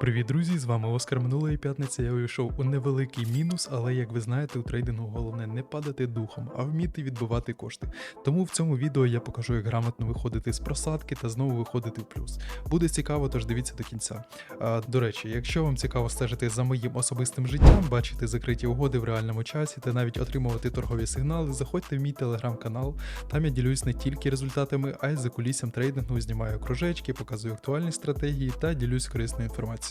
Привіт, друзі! З вами Оскар. Минулої п'ятниці я увійшов у невеликий мінус, але як ви знаєте, у трейдингу головне не падати духом, а вміти відбивати кошти. Тому в цьому відео я покажу, як грамотно виходити з просадки та знову виходити в плюс. Буде цікаво, тож дивіться до кінця. А, до речі, якщо вам цікаво стежити за моїм особистим життям, бачити закриті угоди в реальному часі та навіть отримувати торгові сигнали, заходьте в мій телеграм-канал. Там я ділюсь не тільки результатами, а й за кулісям трейдингу, знімаю кружечки, показую актуальні стратегії та ділюсь корисною інформацією.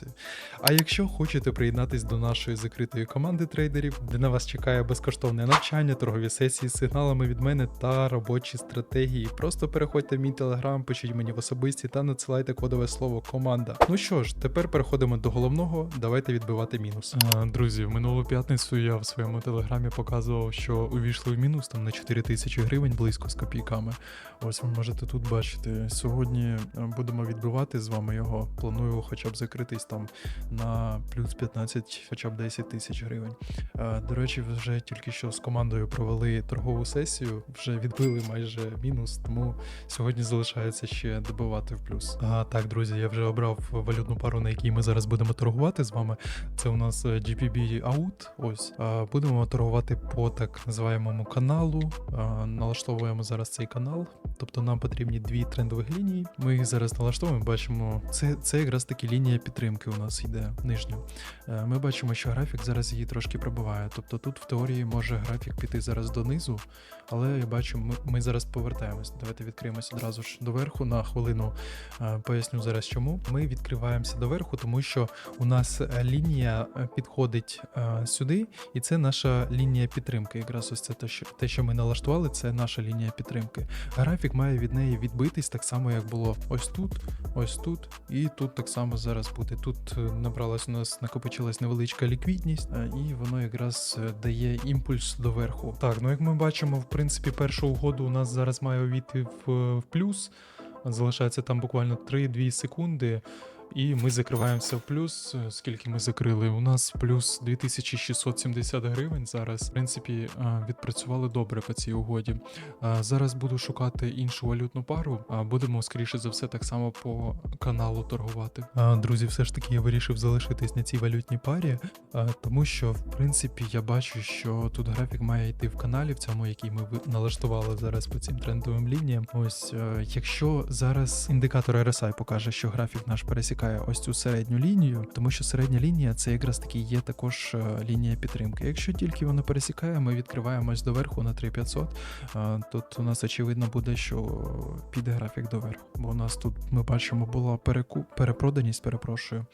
А якщо хочете приєднатись до нашої закритої команди трейдерів, де на вас чекає безкоштовне навчання, торгові сесії з сигналами від мене та робочі стратегії, просто переходьте в мій телеграм, пишіть мені в особисті та надсилайте кодове слово команда. Ну що ж, тепер переходимо до головного. Давайте відбивати мінус. А, друзі, в минулу п'ятницю я в своєму телеграмі показував, що увійшли в мінус там на 4 тисячі гривень близько з копійками. Ось ви можете тут бачити. Сьогодні е, будемо відбивати з вами його. Планую хоча б закритись там на плюс 15, хоча б 10 тисяч гривень. Е, До речі, вже тільки що з командою провели торгову сесію, вже відбили майже мінус, тому сьогодні залишається ще добивати в плюс. А, так, друзі, я вже обрав валютну пару, на якій ми зараз будемо торгувати з вами. Це у нас е, GPB Out. Ось будемо торгувати по так називаємому каналу. Налаштовуємо зараз цей канал. Тобто нам потрібні дві трендових лінії. Ми їх зараз налаштовуємо. Бачимо, це, це якраз таки лінія підтримки у нас йде нижня. Е, Ми бачимо, що графік зараз її трошки пробиває. Тобто тут в теорії може графік піти зараз донизу, але я бачу, ми, ми зараз повертаємось. Давайте відкриємося одразу ж доверху на хвилину. Е, Поясню зараз чому. Ми відкриваємося доверху, тому що у нас лінія е, підходить сюди, і це наша лінія підтримки. Якраз ось це те, що ми налаштували, це наша лінія підтримки. Графік має від неї відбитись так само, як було ось тут, ось тут, і тут так само зараз буде. Тут е, набралась у нас накопичилась невеличка ліквідність, е, і воно якраз е, дає імпульс доверху. Так, ну як ми бачимо, в принципі, першу угоду у нас зараз має увійти в, в плюс. Залишається там буквально 3-2 секунди. І ми закриваємося в плюс. Е, Скільки ми закрили? У нас плюс 2670 гривень зараз. В принципі, е, відпрацювали добре по цій угоді. Е, Зараз буду шукати іншу валютну пару. Будемо скоріше за все так само по каналу торгувати. Друзі, все ж таки я вирішив залишитись на цій валютній парі, е, тому що в принципі я бачу, що тут графік має йти в каналі, в цьому, який ми налаштували зараз по цим трендовим лініям. Ось е, якщо зараз індикатор RSI покаже, що графік наш пересікає ось цю середню лінію, тому що середня лінія це якраз таки є також е, лінія підтримки. Якщо тільки вона пересікає, ми відкриваємось доверху на 3500. е, Тут у нас очевидно буде, що піде графік доверху, бо у нас тут ми бачимо була переку... перепроданість, перепрошую.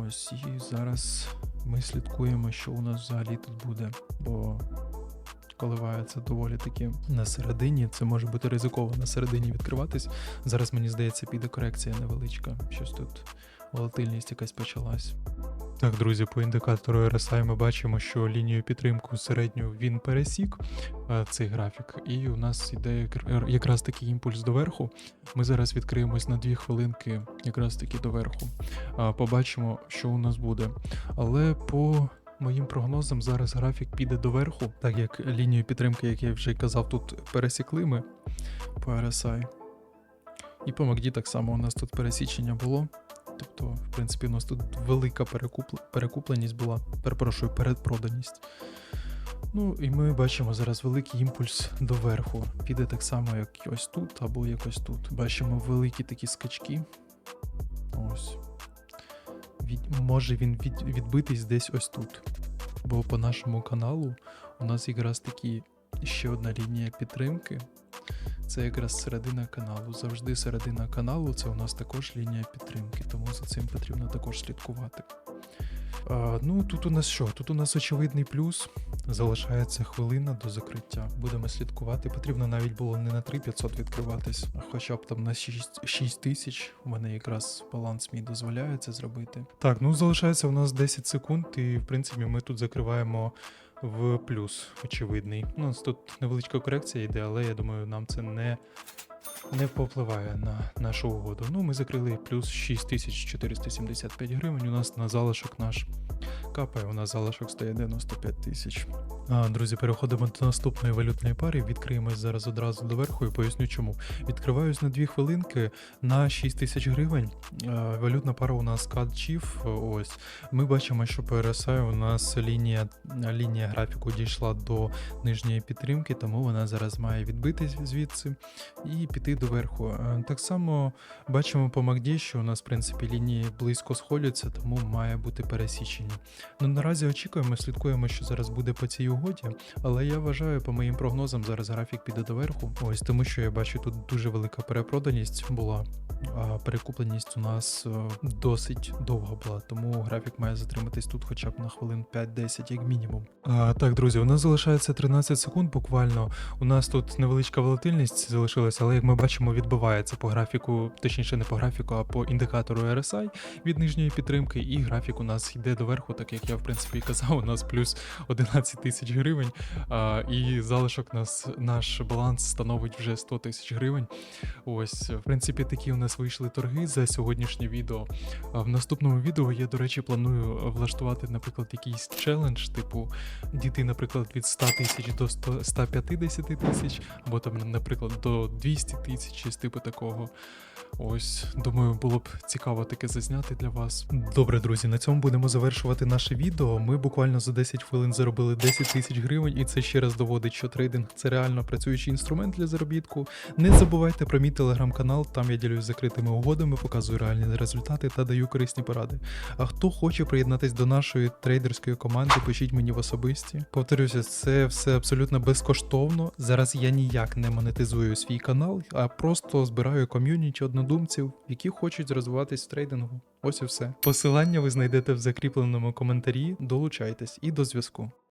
Ось і зараз ми слідкуємо, що у нас взагалі тут буде, бо коливається доволі таки на середині. Це може бути ризиково на середині відкриватись. Зараз мені здається, піде корекція невеличка. Щось тут волатильність якась почалась. Так, друзі, по індикатору RSI ми бачимо, що лінію підтримку середню він пересік е, цей графік, і у нас якр- якраз такий імпульс доверху. Ми зараз відкриємось на 2 хвилинки, якраз таки доверху. А, Побачимо, що у нас буде. Але по моїм прогнозам зараз графік піде доверху, так як лінію підтримки, як я вже казав, тут пересікли ми по RSI. І по MACD так само у нас тут пересічення було. Тобто, в принципі, у нас тут велика перекупл... перекупленість була, перепрошую, передпроданість. Ну, і ми бачимо зараз великий імпульс доверху. Піде так само, як ось тут, або якось тут. Бачимо великі такі скачки. Ось. Від... Може він від... відбитись десь ось тут. Бо по нашому каналу у нас якраз такі ще одна лінія підтримки. Це якраз середина каналу. Завжди середина каналу це у нас також лінія підтримки, тому за цим потрібно також слідкувати. Ну тут у нас що? Тут у нас очевидний плюс. Залишається хвилина до закриття. Будемо слідкувати. Потрібно навіть було не на 3500 відкриватись, а хоча б там на 6, 6 тисяч. У мене якраз баланс мій дозволяє це зробити. Так, ну залишається у нас 10 секунд, і в принципі ми тут закриваємо в плюс, очевидний. Ну, у нас тут невеличка корекція йде, але я думаю, нам це не не повпливає на нашу угоду. Ну, ми закрили плюс 6475 гривень. У нас на залишок наш капає, у нас залишок стає 95 тисяч. Друзі, переходимо до наступної валютної пари. Відкриємось зараз одразу доверху і поясню чому. Відкриваюсь на 2 хвилинки на 6 тисяч гривень. Валютна пара у нас Chief. Ось. Ми бачимо, що по RSI у нас лінія, лінія графіку дійшла до нижньої підтримки, тому вона зараз має відбитись звідси і піти доверху. Так само бачимо по MACD, що у нас, в принципі, лінії близько сходяться, тому має бути пересічення. Ну наразі очікуємо, слідкуємо, що зараз буде по цій угоді, але я вважаю, по моїм прогнозам, зараз графік піде доверху. Ось тому, що я бачу, тут дуже велика перепроданість була. А перекупленість у нас е, досить довга була, тому графік має затриматись тут хоча б на хвилин 5-10, як мінімум. А, так, друзі, у нас залишається 13 секунд буквально. У нас тут невеличка волатильність залишилася, але як ми бачимо, відбивається по графіку, точніше не по графіку, а по індикатору RSI від нижньої підтримки, і графік у нас йде доверху, так як я в принципі казав, у нас плюс 11 тисяч гривень, а, і залишок нас наш баланс становить вже 100 тисяч гривень. Ось, в принципі, такі у нас вийшли торги за сьогоднішнє відео. А в наступному відео я, до речі, планую влаштувати, наприклад, якийсь челендж, типу дійти, наприклад, від 100 тисяч до 100, 150 тисяч, або там, наприклад, до 200 тисяч, щось типу такого. Ось, думаю, було б цікаво таке зазняти для вас. Добре, друзі, на цьому будемо завершувати наше відео. Ми буквально за 10 хвилин заробили 10 тисяч гривень, і це ще раз доводить, що трейдинг це реально працюючий інструмент для заробітку. Не забувайте про мій телеграм-канал, там я ділюсь закритими угодами, показую реальні результати та даю корисні поради. А хто хоче приєднатись до нашої трейдерської команди, пишіть мені в особисті. Повторюся, це все абсолютно безкоштовно. Зараз я ніяк не монетизую свій канал, а просто збираю ком'юніті однодумців, які хочуть розвиватись в трейдингу. Ось і все. Посилання ви знайдете в закріпленому коментарі. Долучайтесь і до зв'язку.